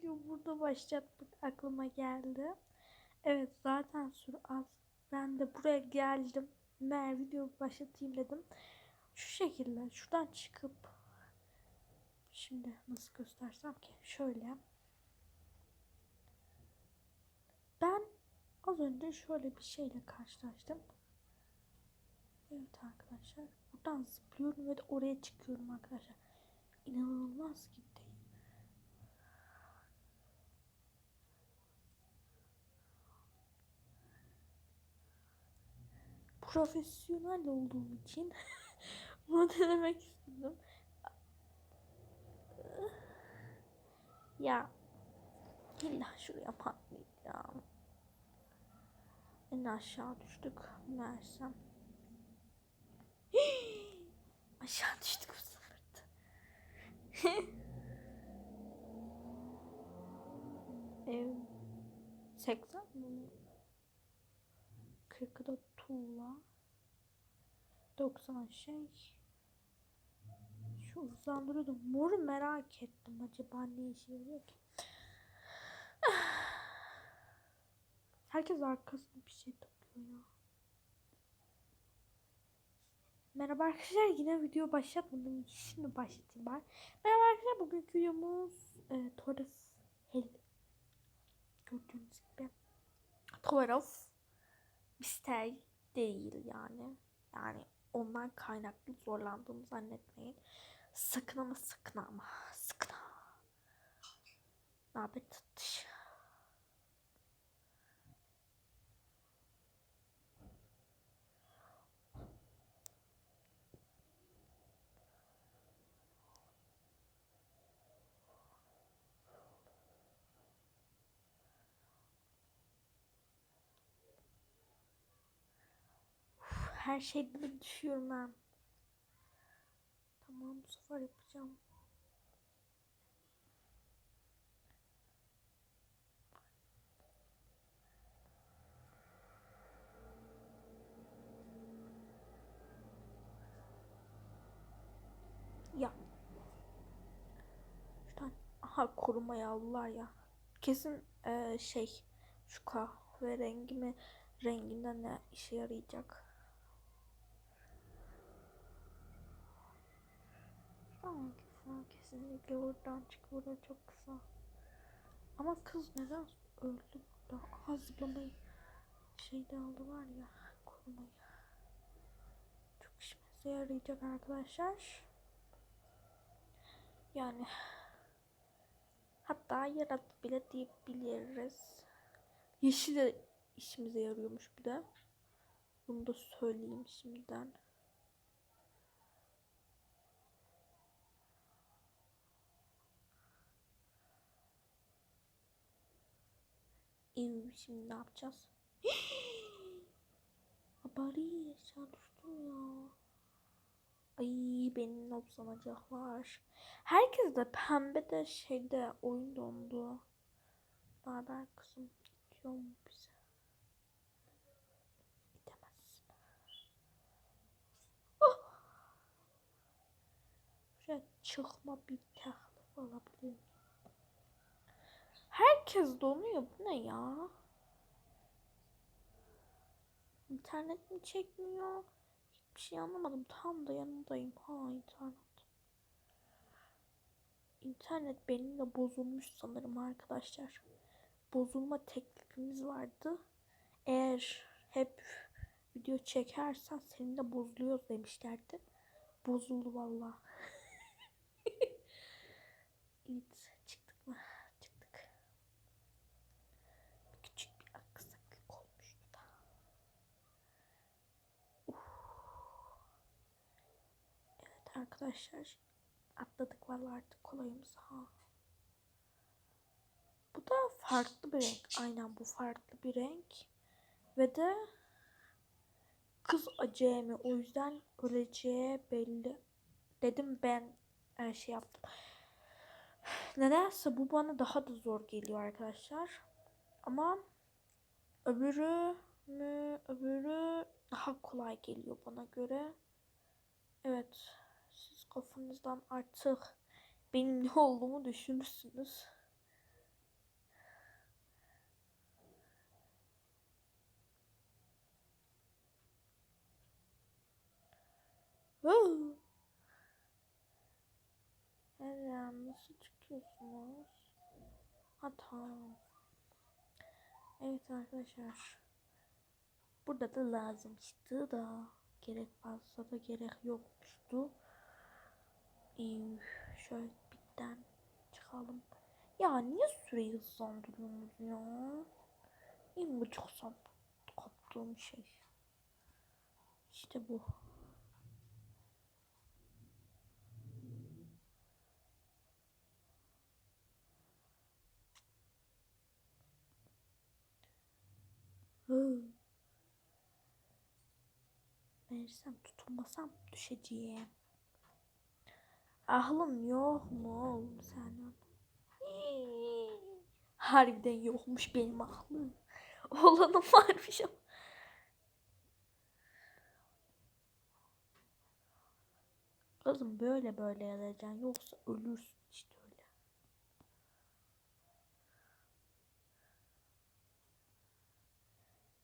video burada başlatmak aklıma geldi. Evet zaten süre az. Ben de buraya geldim. Mer video başlatayım dedim. Şu şekilde şuradan çıkıp şimdi nasıl göstersem ki şöyle. Ben az önce şöyle bir şeyle karşılaştım. Evet arkadaşlar. Buradan zıplıyorum ve de oraya çıkıyorum arkadaşlar. İnanılmaz gibi değil. Profesyonel olduğum için bunu denemek istedim. Ya illa şuraya patlayacağım. En aşağı düştük meğersem. aşağı düştük bu sefer de. Ev 80 mi? 40'da tuğla. 90 şey. Şu hızlandırıyordu. Moru merak ettim. Acaba ne işe yarıyor ki? Herkes arkasına bir şey takıyor ya. Merhaba arkadaşlar yine video başlatmadım. Şimdi başlatayım ben. Merhaba arkadaşlar bugünkü videomuz e, Torres Hell. Gördüğünüz gibi. Torres Mister değil yani. Yani ondan kaynaklı zorlandığımı zannetmeyin. Sakın ama sakın ama sakın. Ne haber Her şeyden düşüyorum ben. Tamam bu sefer yapacağım. Ya. Şuradan aha korumaya aldılar ya. Kesin eee, şey şu kahve rengi mi renginden ne işe yarayacak. Tamam kısa kesinlikle oradan çık burada çok kısa. Ama kız neden öldü burada? Aha zıplamayı şeyde aldılar ya korumayı. Çok işimize yarayacak arkadaşlar. Yani hatta yarattı bile diyebiliriz. Yeşil de işimize yarıyormuş bir de. Bunu da söyleyeyim şimdiden. İyi şimdi ne yapacağız? Habari aşağı düştüm ya. Ay beni nopsanacaklar. Herkes de pembe de şeyde oyun dondu. Ne haber kızım? Gidiyor mu bize? Gidemezsin. Oh! Şöyle çıkma bir teklif alabilir? Herkes donuyor. Bu ne ya? İnternet mi çekmiyor? Hiçbir şey anlamadım. Tam da yanındayım. Ha internet. İnternet benimle bozulmuş sanırım arkadaşlar. Bozulma teklifimiz vardı. Eğer hep video çekersen seninle bozuluyor demişlerdi. Bozuldu valla. evet çıktık mı? Çıktık. Küçük bir aksaklık olmuştu da. Evet arkadaşlar atladık vallahi artık kolayımız ha. Bu da farklı bir renk. Aynen bu farklı bir renk. Ve de kız acemi o yüzden öleceği belli. Dedim ben her şey yaptım. Nedense bu bana daha da zor geliyor arkadaşlar. Ama öbürü mü öbürü daha kolay geliyor bana göre. Evet kafanızdan artık benim ne olduğumu düşünürsünüz. Her nasıl çıkıyorsunuz? Hata. Evet arkadaşlar. Burada da lazımmıştı da gerek fazla da gerek yokmuştu. Şöyle bitten çıkalım. Ya niye süreyi hızlandırıyorsunuz ya? En bu çok sap kaptığım şey. İşte bu. Verirsem tutulmasam düşeceğim. Ahlın yok mu oğlum senin? Harbiden yokmuş benim aklım. Oğlanım varmış ama. Kızım böyle böyle yazacaksın yoksa ölürsün işte öyle.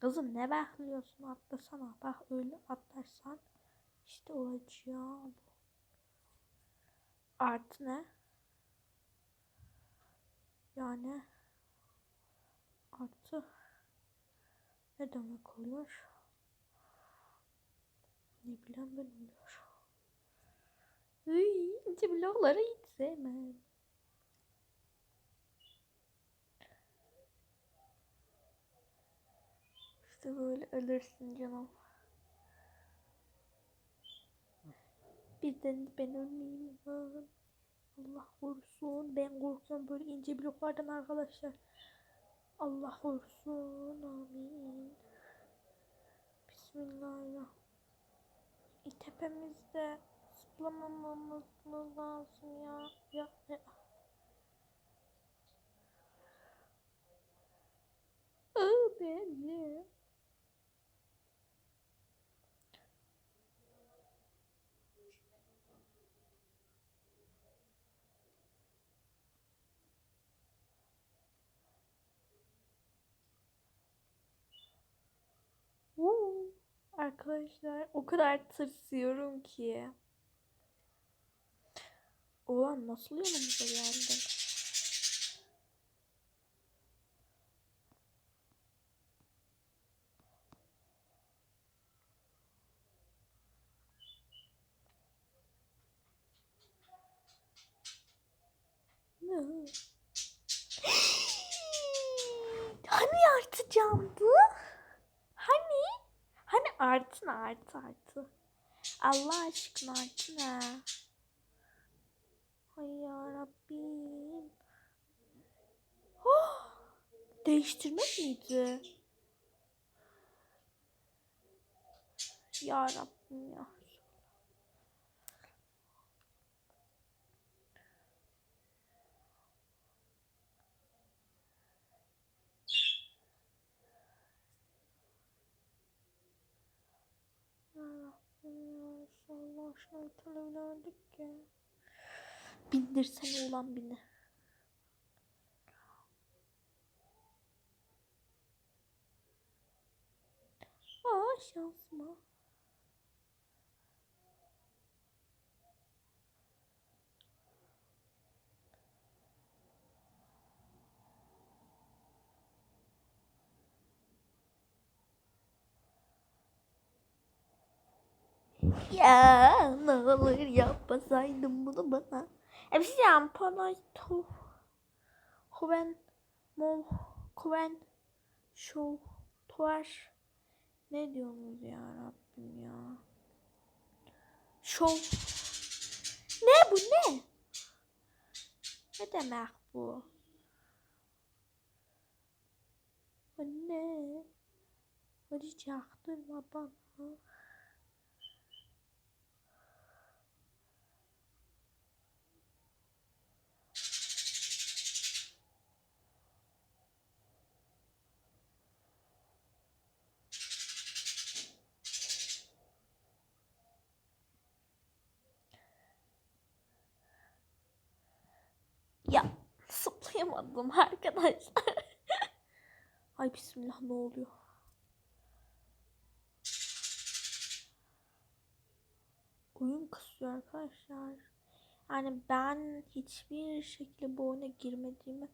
Kızım ne bekliyorsun atlasana bak öyle atlarsan işte olacağım. Artı ne? Yani artı ne demek oluyor? Ne bileyim ben oluyor. İnce blokları hiç sevmem. İşte böyle ölürsün canım. Birden ben ölmeyeyim. ben. Allah korusun. Ben korkuyorum böyle ince bloklardan arkadaşlar. Allah korusun. Amin. Bismillahirrahmanirrahim. E, tepemizde zıplamamamız mı lazım ya? Ya, ya. Abi. Woo. Arkadaşlar o kadar tırsıyorum ki. Ulan nasıl yanımıza geldin? Ne? Hani artacağımdı? Artı ne artı? Allah aşkına artı ne? Ay yarabbim. Oh! Değiştirmek miydi? Ya Rabbim ya. Ya Rabbim ya. Bile öldük ya. Bindirsene ulan beni. Aa şansıma. Ya ne olur yapmasaydın bunu bana. E bir şey diyeceğim. Pala to. Kuven. Mol. Kuven. Show. Tuar. Ne diyorsunuz ya Rabbim ya. Show. Ne bu ne? Ne demek bu? Bu ne? Hadi çaktırma zıplayamadım arkadaşlar. Ay bismillah ne oluyor? oyun kasıyor arkadaşlar. Yani ben hiçbir şekilde bu oyuna girmediğimi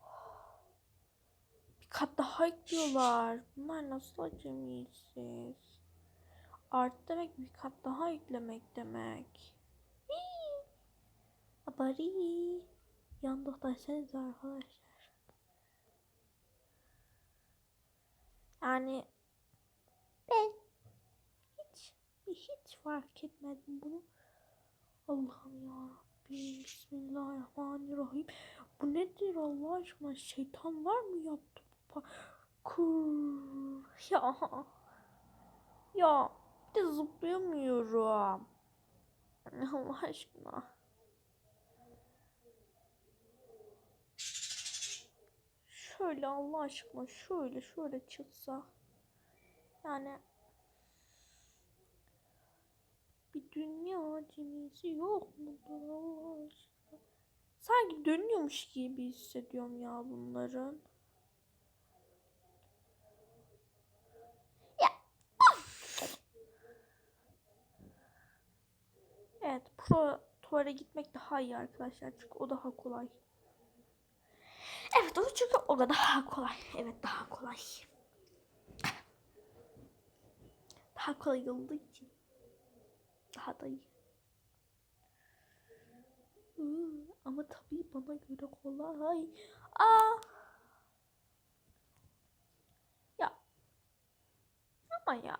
bir kat daha ekliyorlar. Bunlar nasıl acemisiz? Art demek bir kat daha eklemek demek. Abari. Yandık derseniz arkadaşlar. Yani ben hiç hiç fark etmedim bunu. Allah'ım ya Bismillahirrahmanirrahim. Bu nedir Allah aşkına? Şeytanlar mı yaptı bu parkur? Ya. Ya bir de zıplayamıyorum. Allah aşkına. Şöyle Allah aşkına şöyle şöyle çıksa. Yani bir dünya cemisi yok mudur Allah aşkına? Sanki dönüyormuş gibi hissediyorum ya bunların. Ya. Evet, pro tuvale gitmek daha iyi arkadaşlar çünkü o daha kolay. Evet, o çünkü o da daha kolay. Evet, daha kolay. Daha kolay olduğu için daha da iyi. Iı, ama tabii bana göre kolay. Aa. Ya. Ama ya.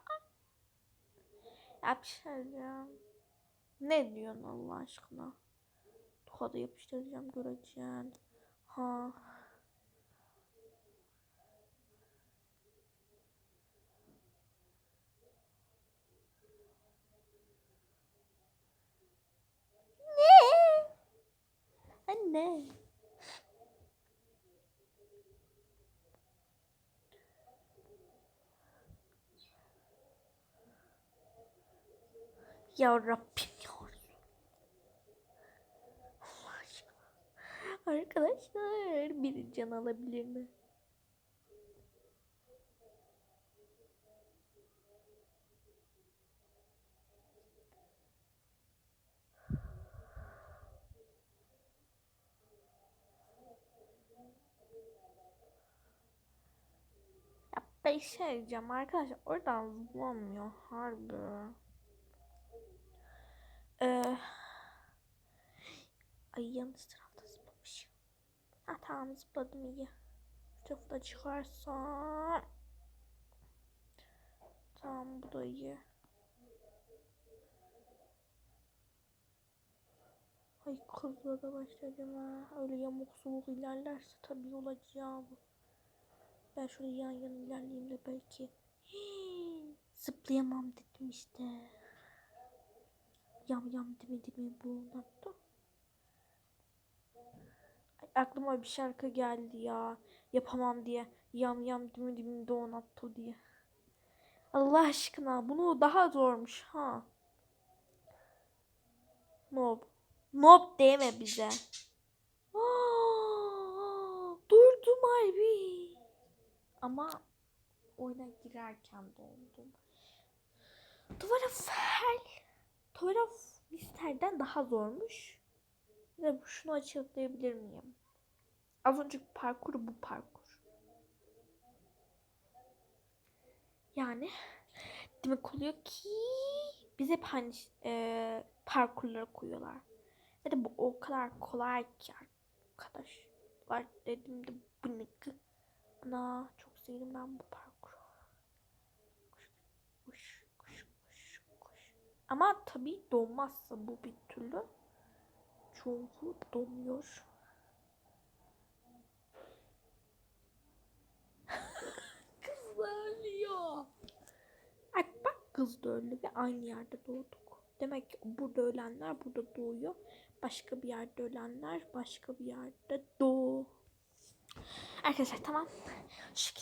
Ya bir diyeceğim. Ne diyorsun Allah aşkına? Tokadı yapıştıracağım göreceksin. Ha. Ne? Anne. Ya Rabbim ya. Arkadaşlar bir can alabilir mi? Ya ben şey diyeceğim arkadaşlar oradan zıplamıyor harbi. Ee, ay yanlış tarafta zıplamışım. Ha tamam zıpladım iyi. Şu da çıkarsam. Tamam bu da iyi. Ay kızla da başlayacağım ha. Öyle yamuk soğuk ilerlerse tabii olacağı bu. Ben şöyle yan yana ilerleyeyim de belki. Hii, zıplayamam dedim işte. Yam yam demedi mi bu nokta? Ay, aklıma bir şarkı geldi ya. Yapamam diye. Yam yam demedi mi donattı diye. Allah aşkına bunu daha zormuş ha. Nob. Nob deme bize. Aa, durdum harbi. Ama oyuna girerken dondum. Duvara fel. Duvara Mister'den daha zormuş. De şunu açıklayabilir miyim? Az önceki parkur bu parkur. Yani demek oluyor ki bize hep hani e, parkurları koyuyorlar. Ve de bu o kadar kolay ki arkadaşlar dedim de bu ne? Ana çok sevdim ben bu parkuru. Kuş, kuş, kuş, kuş. Ama tabii donmazsa bu bir türlü. Çünkü donuyor. Kız ölüyor. Ay bak kız da öldü ve aynı yerde doğduk. Demek ki burada ölenler burada doğuyor. Başka bir yerde ölenler başka bir yerde doğu. Arkadaşlar tamam. Şu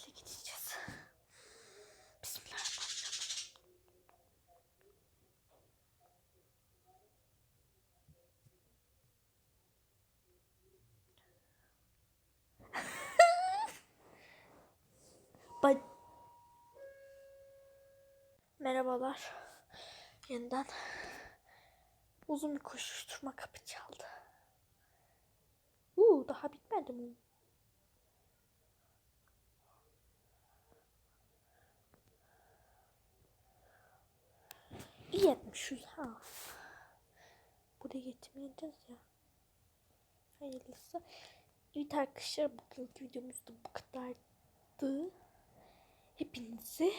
Merhabalar. Yeniden uzun bir koşuşturma kapı çaldı. Uuu daha bitmedi mi? İyi etmiş şu ya. Buraya getirmeyeceğiz ya. Hayırlısı. Evet arkadaşlar bugünkü videomuz da bu kadardı. Hepinizi